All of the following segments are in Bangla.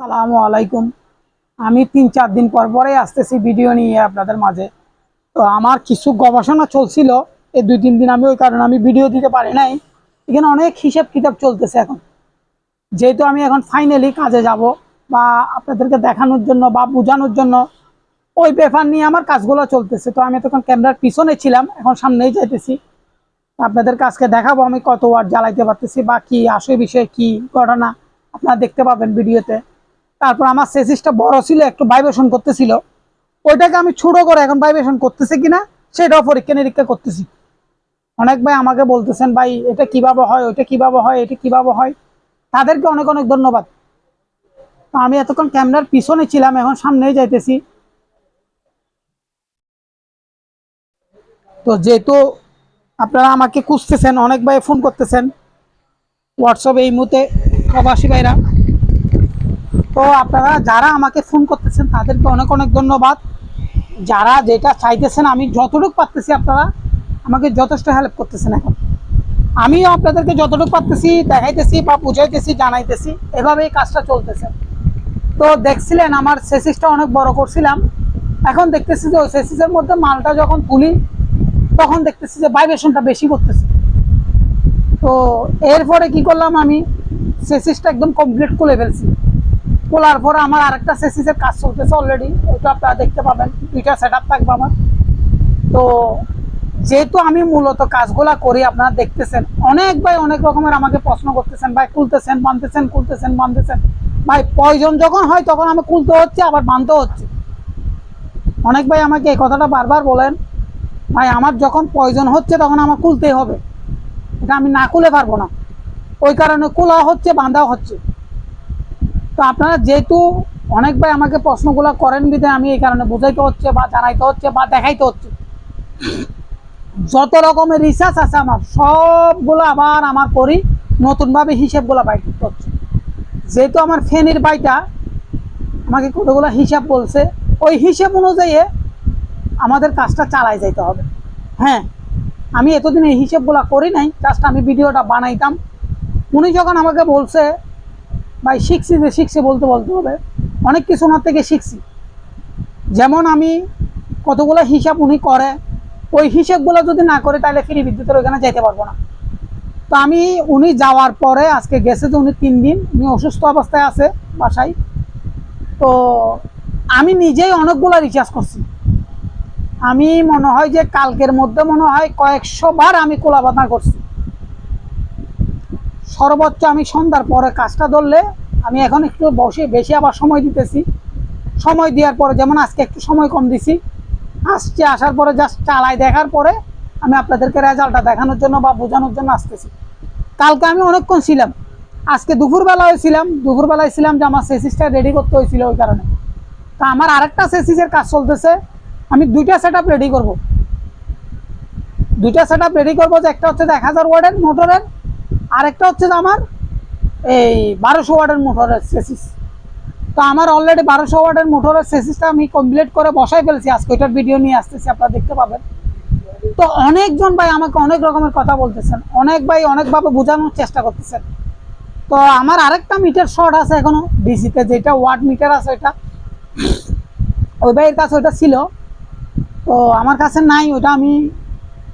সালামু আলাইকুম। আমি তিন চার দিন পর পরে আসতেছি ভিডিও নিয়ে আপনাদের মাঝে। তো আমার কিছু গবেষণা চলছিল। এই দুই তিন দিন আমি ওই কারণে আমি ভিডিও দিতে পারি নাই। এখানে অনেক হিসেব কিতাব চলতেছে এখন। যেহেতু আমি এখন ফাইনালি কাজে যাব বা আপনাদেরকে দেখানোর জন্য বা বোঝানোর জন্য, ওই ব্যাপার নিয়ে আমার কাজগুলো চলতেছে। তো আমি তখন ক্যামেরার পিছনে ছিলাম, এখন সামনেই যাইতেছি। আপনাদের কাজকে দেখাবো আমি কত ওয়াট জ্বালাইতে পারতেছি বা কি আসে বিষয়ে কি ঘটনা। আপনারা দেখতে পাবেন ভিডিওতে। তারপর আমার সেসিসটা বড় ছিল, একটু ভাইব্রেশন করতেছিল। ওইটাকে আমি ছোট করে এখন ভাইব্রেশন করতেছে কিনা, সেটাও পরীক্ষা নিরীক্ষা করতেছি। অনেক ভাই আমাকে বলতেছেন, ভাই, এটা কীভাবে হয়? ওইটা কীভাবে হয়? এটা কীভাবে হয়? তাদেরকে অনেক অনেক ধন্যবাদ। তো আমি এতক্ষণ ক্যামেরার পিছনে ছিলাম, এখন সামনেই যাইতেছি। তো যেহেতু আপনারা আমাকে খুঁজতেছেন, অনেক ভাই ফোন করতেছেন হোয়াটসঅ্যাপে এই মুহূর্তে প্রবাসী ভাইরা। তো আপনারা যারা আমাকে ফোন করতেছেন, তাদেরকে অনেক অনেক ধন্যবাদ। যারা যেটা চাইতেছেন, আমি যতটুকু পারতেছি আপনারা আমাকে যথেষ্ট হেল্প করতেছেন এখন। আমিও আপনাদেরকে যতটুকু পারতেছি, দেখাইতেছি বা বুঝাইতেছি, জানাইতেছি, এভাবেই কাজটা চলতেছে। তো দেখছিলেন, আমার সেসিসটা অনেক বড় করছিলাম। এখন দেখতেছি যে, ওই সেসিসের মধ্যে মালটা যখন তুলি, তখন দেখতেছি যে ভাইব্রেশনটা বেশি করতেছে। তো এরপরে কি করলাম আমি? সেসিসটা একদম কমপ্লিট করে ফেলছি। খোলার পরে আমার আরেকটা সেসিসের কাজ চলতেছে অলরেডি ওইটা আপনারা দেখতে পাবেন, দুইটা সেট থাকবে আমার। তো যেহেতু আমি মূলত কাজগুলা করি, আপনারা দেখতেছেন, অনেক ভাই অনেক রকমের আমাকে প্রশ্ন করতেছেন, ভাই, খুলতেছেন, বানতেছেন খুলতেছেন, বানতেছেন? ভাই, প্রয়োজন যখন হয় তখন আমি খুলতে হচ্ছে, আবার বানতে হচ্ছে। অনেক ভাই আমাকে এই কথাটা বারবার বলেন, ভাই, আমার যখন প্রয়োজন হচ্ছে তখন আমার খুলতেই হবে। এটা আমি না খুলে পারব না। ওই কারণে খোলা হচ্ছে, বাঁধাও হচ্ছে। তো আপনারা যেহেতু অনেক ভাই আমাকে প্রশ্নগুলো করেন বিধে আমি এই কারণে বুঝাইতে হচ্ছে বা জানাইতে হচ্ছে বা দেখাইতে হচ্ছে। যত রকমের রিসার্চ আছে আমার, সবগুলো আবার আমার করি নতুনভাবে হিসেবগুলো বাই করতে হচ্ছে। যেহেতু আমার ফেনির বাইটা আমাকে কতগুলো হিসাব বলছে, ওই হিসেব অনুযায়ী আমাদের কাজটা চালাই যাইতে হবে। হ্যাঁ আমি এতদিন এই হিসেবগুলো করি নাই জাস্ট আমি ভিডিওটা বানাইতাম। উনি যখন আমাকে বলছে ভাই শিখছি যে শিখছি বলতে বলতে হবে। অনেক কিছু ওনার থেকে শিখছি। যেমন আমি কতগুলো হিসাব উনি করে, ওই হিসেবগুলো যদি না করে তাহলে ফ্রি বিদ্যুতের ওখানে যেতে পারব না। তো আমি উনি যাওয়ার পরে, আজকে গেছে যে উনি তিন দিন, উনি অসুস্থ অবস্থায় আছে বাসায়। তো আমি নিজেই অনেকগুলো রিচার্জ করছি। আমি মনে হয় যে কালকের মধ্যে মনে হয় কয়েকশো বার আমি কোলাবাদনা করছি। সর্বোচ্চ আমি সন্ধ্যার পরে কাজটা ধরলে আমি এখন একটু বসে বেশি আবার সময় দিতেছি। সময় দেওয়ার পরে যেমন আজকে একটু সময় কম দিছি, আসছে, আসার পরে জাস্ট চালাই দেখার পরে আমি আপনাদেরকে রেজাল্টটা দেখানোর জন্য বা বোঝানোর জন্য আসতেছি। কালকে আমি অনেকক্ষণ ছিলাম। আজকে দুপুরবেলায় ছিলাম দুপুরবেলায় ছিলাম যে আমার সেসিসটা রেডি করতে হয়েছিল ওই কারণে। তা আমার আরেকটা সেসিসের কাজ চলতেছে, আমি দুইটা সেট রেডি করব। দুইটা সেট রেডি করব যে একটা হচ্ছে এক হাজার ওয়ার্ডের মোটরের আরেকটা হচ্ছে যে আমার এই বারোশো ওয়ার্ডের মোটরের সেসিস। তো আমার অলরেডি বারোশো ওয়ার্ডের মোটরের সেসিসটা আমি কমপ্লিট করে বসাই ফেলছি। আজকে ওইটার ভিডিও নিয়ে আসতেছি, আপনারা দেখতে পাবেন। তো অনেকজন ভাই আমাকে অনেক রকমের কথা বলতেছেন। অনেক ভাই অনেকভাবে বোঝানোর চেষ্টা করতেছেন। তো আমার আরেকটা মিটার শর্ট আছে এখনও ডিসিতে যেটা ওয়াট মিটার আছে ওইটা। ওই ভাইয়ের কাছে ওইটা ছিল। তো আমার কাছে নাই ওটা আমি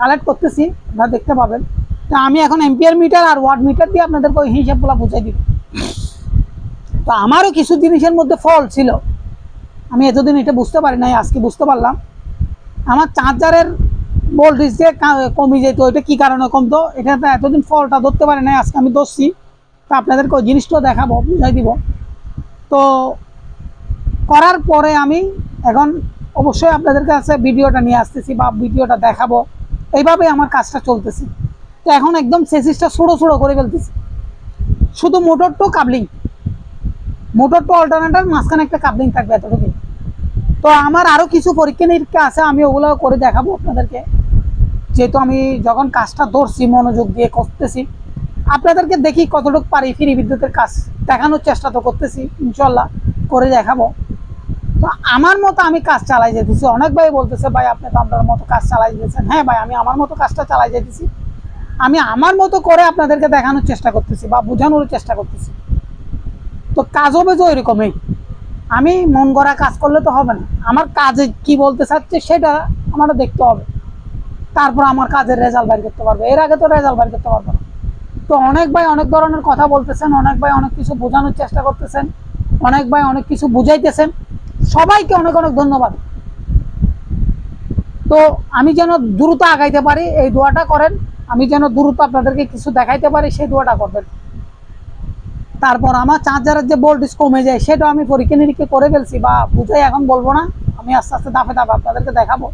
কালেক্ট করতেছি। আপনারা দেখতে পাবেন। তো আমি এখন এম্পিয়ার মিটার আর ওয়াট মিটার দিয়ে আপনাদেরকে ওই হিসাবগুলো বুঝাই দিব। তো আমারও কিছু জিনিসের মধ্যে ফল ছিল। আমি এতদিন এটা বুঝতে পারি নাই, আজকে বুঝতে পারলাম। আমার চার্জারের ভোল্টেজ যে কমে যেত, ওইটা কী কারণে কমতো? এটা এতদিন ফলটা ধরতে পারি নাই, আজকে আমি ধরছি। তো আপনাদেরকে ওই জিনিসটাও দেখাবো, বুঝাই দিব। তো করার পরে আমি এখন অবশ্যই আপনাদের কাছে ভিডিওটা নিয়ে আসতেছি বা ভিডিওটা দেখাবো। এইভাবে আমার কাজটা চলতেছে। তো এখন একদম সেসিসটা ছোটো ছোটো করে ফেলতেছে। শুধু motor to coupling motor to alternator মাঝখানে একটা কাবলিং থাকবে এতটুকু তো আমার আরও কিছু পরীক্ষা নিরীক্ষা আছে, আমি ওগুলো করে দেখাবো আপনাদেরকে। যেহেতু আমি যখন কাজটা ধরছি, মনোযোগ দিয়ে করতেছি, আপনাদেরকে দেখি কতটুকু পারি ফিরি বিদ্যুতের কাজ। দেখানোর চেষ্টা তো করতেছি ইনশাল্লাহ করে দেখাবো। তো আমার মতো আমি কাজ চালাই যেতেছি। অনেক ভাই বলতেছে, ভাই, আপনি তো আপনার মতো কাজ চালাই যেতেছেন হ্যাঁ ভাই, আমি আমার মতো কাজটা চালাই যেতেছি। আমি আমার মতো করে আপনাদেরকে দেখানোর চেষ্টা করতেছি বা বোঝানোর চেষ্টা করতেছি। তো কাজ হবে তো ওইরকমই। আমি মন করা কাজ করলে তো হবে না। আমার কাজে কি বলতে চাচ্ছে সেটা আমারও দেখতে হবে। তারপর আমার কাজের রেজাল্ট বাইর করতে পারবে। এর আগে তো রেজাল্ট বাইর করতে পারব না। তো অনেক ভাই অনেক ধরনের কথা বলতেছেন, অনেক ভাই অনেক কিছু বোঝানোর চেষ্টা করতেছেন, অনেক ভাই অনেক কিছু বুঝাইতেছেন। সবাইকে অনেক অনেক ধন্যবাদ। তো আমি যেন দ্রুত আগাইতে পারি, এই দোয়াটা করেন। আমি যেন দ্রুত আপনাদেরকে কিছু দেখাইতে পারি, সেই দোয়াটা করবেন। তারপর আমার চার্জারের যে ভোল্টেজ কমে যায়, সেটাও আমি পরীক্ষা নিরীক্ষা করে ফেলছি বা বুঝাই এখন বলব না, আমি আস্তে আস্তে দাফে দাপে আপনাদেরকে দেখাবো।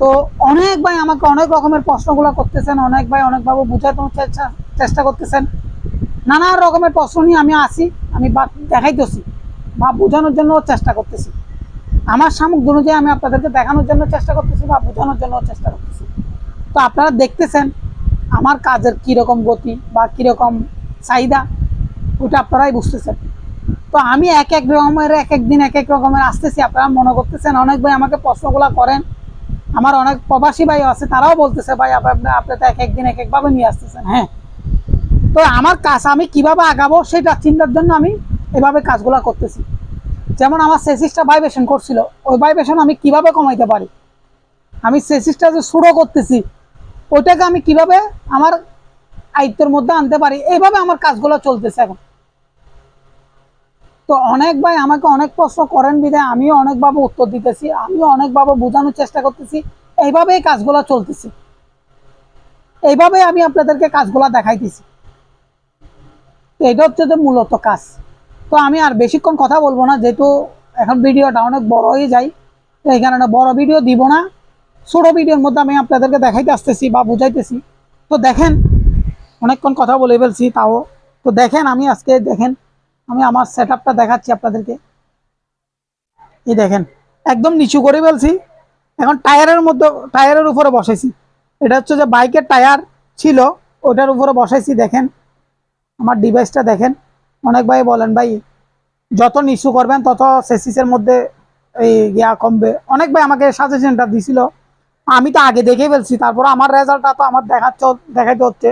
তো অনেক ভাই আমাকে অনেক রকমের প্রশ্নগুলো করতেছেন, অনেক ভাই অনেকভাবে বুঝাতে চেষ্টা করতেছেন। নানা রকমের প্রশ্ন নিয়ে আমি আসি, আমি বা দেখাইতেছি বা বোঝানোর জন্য চেষ্টা করতেছি। আমার সামগ্রী অনুযায়ী আমি আপনাদেরকে দেখানোর জন্য চেষ্টা করতেছি বা বোঝানোর জন্য চেষ্টা করতেছি। তো আপনারা দেখতেছেন আমার কাজের কীরকম গতি বা কীরকম চাহিদা, ওটা আপনারাই বুঝতেছেন। তো আমি এক এক রকমের, এক এক দিন এক এক রকমের আসতেছি, আপনারা মনে করতেছেন, অনেক ভাই আমাকে প্রশ্নগুলো করেন। আমার অনেক প্রবাসী ভাই আছে, তারাও বলতেছে, ভাই, আপনি আপনি তো এক এক দিন এক একভাবে নিয়ে আসতেছেন। হ্যাঁ। তো আমার কাজ আমি কীভাবে আগাবো সেটা চিন্তার জন্য আমি এভাবে কাজগুলো করতেছি। যেমন আমার সেসিসটা ভাইব্রেশন করছিল, ওই ভাইব্রেশন আমি কীভাবে কমাইতে পারি? আমি সেসিসটা যে শুরু করতেছি ওইটাকে আমি কীভাবে আমার আয়ত্তের মধ্যে আনতে পারি? এইভাবে আমার কাজগুলো চলতেছে এখন। তো অনেক ভাই আমাকে অনেক প্রশ্ন করেন বিধায়, আমিও অনেকভাবে উত্তর দিতেছি, আমিও অনেকভাবে বোঝানোর চেষ্টা করতেছি। এইভাবেই কাজগুলো চলতেছে। এইভাবে আমি আপনাদেরকে কাজগুলো দেখাইতেছি। এটা হচ্ছে যে মূলত কাজ। তো আমি আর বেশিক্ষণ কথা বলব না, যেহেতু এখন ভিডিওটা অনেক বড় হয়ে যায়, তো এই কারণে বড় ভিডিও দিব না। ছোটো ভিডিওর মধ্যে আমি আপনাদেরকে দেখাইতে আসতেছি বা বুঝাইতেছি। তো দেখেন, অনেকক্ষণ কথা বলে ফেলছি তাও। তো দেখেন, আমি আজকে দেখেন, আমি আমার সেট দেখাচ্ছি আপনাদেরকে। এই দেখেন, একদম নিচু করে ফেলছি। এখন টায়ারের মধ্যে, টায়ারের উপরে বসাইছি। এটা হচ্ছে যে বাইকের টায়ার ছিল, ওটার উপরে বসাইছি, দেখেন। আমার ডিভাইসটা দেখেন। অনেক ভাই বলেন, ভাই, যত নিচু করবেন, তত সেসিসের মধ্যে এই গিয়া কমবে। অনেক ভাই আমাকে সাজেশনটা দিছিল। আমি তো আগে দেখে ফেলছি, তারপর আমার রেজাল্টটা তো আমার দেখাচ্ছে, দেখাইতে হচ্ছে।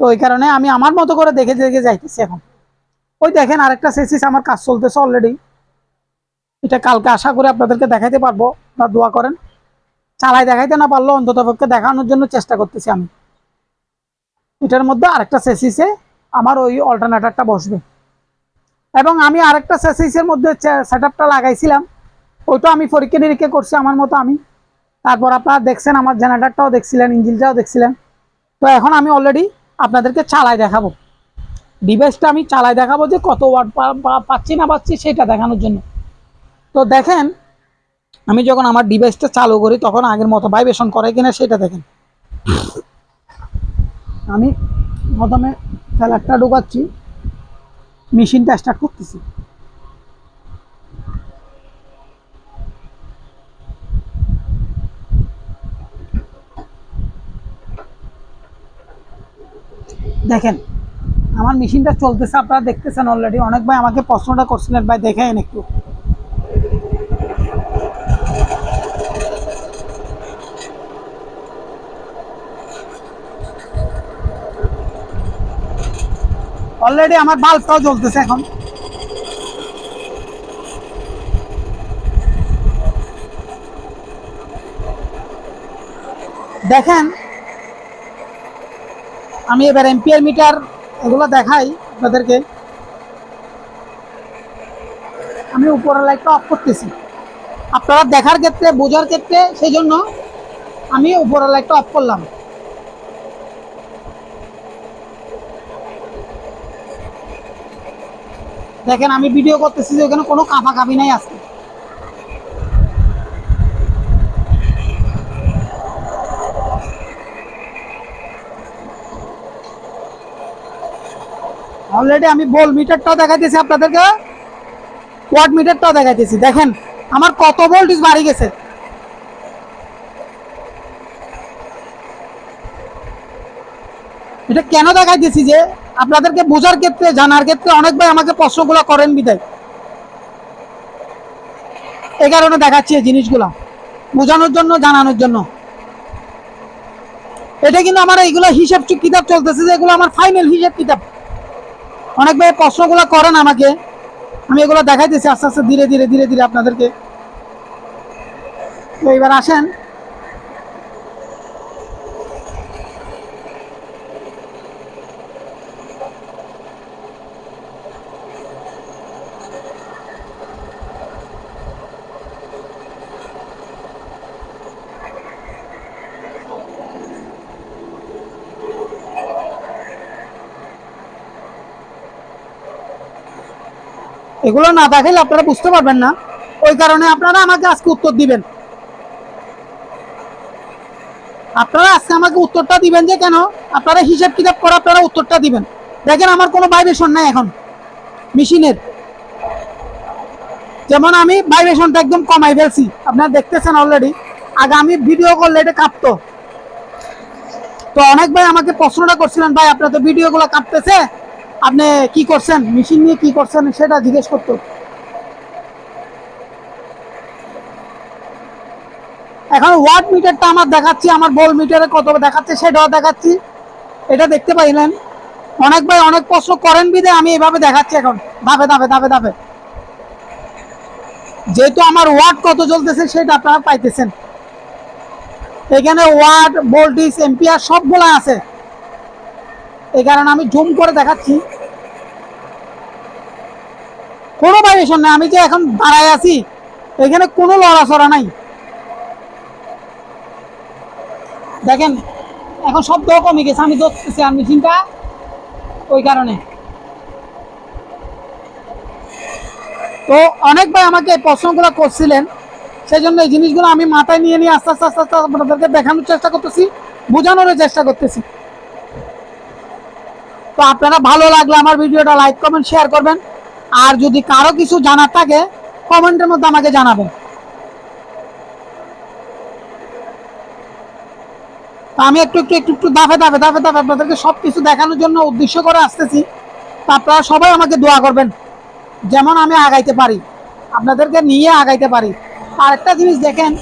তো ওই কারণে আমি আমার মতো করে দেখে দেখে যাইতেছি এখন। ওই দেখেন আরেকটা সেসিস আমার কাজ চলতেছে অলরেডি এটা কালকে আশা করে আপনাদেরকে দেখাইতে পারব বা দোয়া করেন। চালাই দেখাইতে না পারলেও অন্তত পক্ষে দেখানোর জন্য চেষ্টা করতেছি আমি। এটার মধ্যে আরেকটা সেসিসে আমার ওই অল্টারনেটারটা বসবে। এবং আমি আরেকটা সেসিসের মধ্যে সেট আপটা লাগাইছিলাম। ওইটা আমি পরীক্ষা নিরীক্ষা করছি আমার মতো আমি। তারপর আপনারা দেখছেন, আমার জেনারেটারটাও দেখছিলেন, ইঞ্জিনটাও দেখছিলেন। তো এখন আমি অলরেডি আপনাদেরকে চালাই দেখাবো। ডিভাইসটা আমি চালাই দেখাবো যে কত ওয়াট পাচ্ছি না পাচ্ছি সেটা দেখানোর জন্য। তো দেখেন, আমি যখন আমার ডিভাইসটা চালু করি, তখন আগের মতো ভাইব্রেশন করে কিনা সেটা দেখেন। আমি প্রথমে ফ্ল্যাটটা ঢুকাচ্ছি মেশিনটা স্টার্ট করতেছি। দেখেন, আমার মেশিনটা চলতেছে, আপনারা দেখতেছেন অলরেডি অনেক ভাই আমাকে প্রশ্নটা করছিলেন, ভাই দেখেন একটু। অলরেডি আমার বাল্বটাও জ্বলতেছে এখন। দেখেন আমি এবার এম্পিয়ার মিটার এগুলো দেখাই আপনাদেরকে। আমি উপরের লাইটটা অফ করতেছি। আপনারা দেখার ক্ষেত্রে, বোঝার ক্ষেত্রে সেই জন্য আমি উপরের লাইটটা অফ করলাম। দেখেন, আমি ভিডিও করতেছি যে ওখানে কোনো কাঁপা কাঁপি নাই আজকে। অলরেডি আমি বল মিটারটাও দেখাইতেছি আপনাদেরকে। ওয়াট মিটারটাও দেখাইতেছি। দেখেন, আমার কত ভোল্টেজ বাড়ি গেছে। এটা কেন দেখাইতেছি যে আপনাদেরকে বোঝার ক্ষেত্রে, জানার ক্ষেত্রে অনেক ভাই আমাকে প্রশ্নগুলো করেন বিদায় এই কারণে দেখাচ্ছি এই জিনিসগুলো। বোঝানোর জন্য, জানানোর জন্য। এটা কিন্তু আমার এইগুলো হিসাব কিতাব চলতেছে যে এগুলো আমার ফাইনাল হিসাব কিতাব। অনেক ভাই প্রশ্নগুলো করেন আমাকে। আমি এগুলো দেখাইতেছি, আস্তে আস্তে ধীরে ধীরে ধীরে ধীরে আপনাদেরকে। তো এবার আসেন। এগুলো না দেখাইলে আপনারা বুঝতে পারবেন না। ওই কারণে আপনারা আমাকে আজকে উত্তর দিবেন। আপনারা আজকে আমাকে উত্তরটা দিবেন যে কেন? আপনারা হিসাব কিতাব করে আপনারা উত্তরটা দিবেন। দেখেন আমার কোনো ভাইব্রেশন নাই এখন। মেশিনের। যেমন আমি ভাইব্রেশনটা একদম কমাই ফেলছি। আপনারা দেখতেছেন অলরেডি আগে আমি ভিডিও করলে এটা কাঁপতো। তো অনেক ভাই আমাকে প্রশ্নটা করছিলেন, ভাই, আপনার তো ভিডিওগুলো কাঁপতেছে? আপনি কি করছেন? মেশিন নিয়ে কি করছেন? সেটা জিজ্ঞেস করতো। এখন ওয়াট মিটারটা আমার দেখাচ্ছি, আমার বল মিটারে কত দেখাচ্ছে সেটাও দেখাচ্ছি। এটা দেখতে পাইলেন। অনেক ভাই অনেক প্রশ্ন করেন বিদে আমি এভাবে দেখাচ্ছি এখন। ধাপে ধাপে ধাপে ধাপে। যেহেতু আমার ওয়াট কত চলতেছে সেটা আপনারা পাইতেছেন। এখানে ওয়াট, ভোল্টেজ এম্পিয়ার সবগুলো আছে। এই কারণে আমি জুম করে দেখাচ্ছি। কোনো ভাইব্রেশন নেই, আমি যে এখন দাঁড়ায় আছি, এখানে কোনো লড়াচড়া নাই। দেখেন, এখন শব্দ কমে গেছে, আমি ধরতেছি, আর মেশিনটা ওই কারণে। তো অনেক ভাই আমাকে এই প্রশ্নগুলো করছিলেন সেই জন্য এই জিনিসগুলো আমি মাথায় নিয়ে নিয়ে আস্তে আস্তে আস্তে আস্তে আপনাদেরকে দেখানোর চেষ্টা করতেছি বোঝানোর চেষ্টা করতেছি। তো আপনারা ভালো লাগলে আমার ভিডিওটা লাইক, কমেন্ট শেয়ার করবেন। আর যদি কারও কিছু জানার থাকে, কমেন্টের মধ্যে আমাকে জানাবেন। আমি একটু একটু একটু একটু দাফে দাফে দাফে দাফে আপনাদেরকে সব কিছু দেখানোর জন্য উদ্দেশ্য করে আসতেছি। তো আপনারা সবাই আমাকে দোয়া করবেন। যেমন আমি আগাইতে পারি। আপনাদেরকে নিয়ে আগাইতে পারি। আর একটা জিনিস দেখেন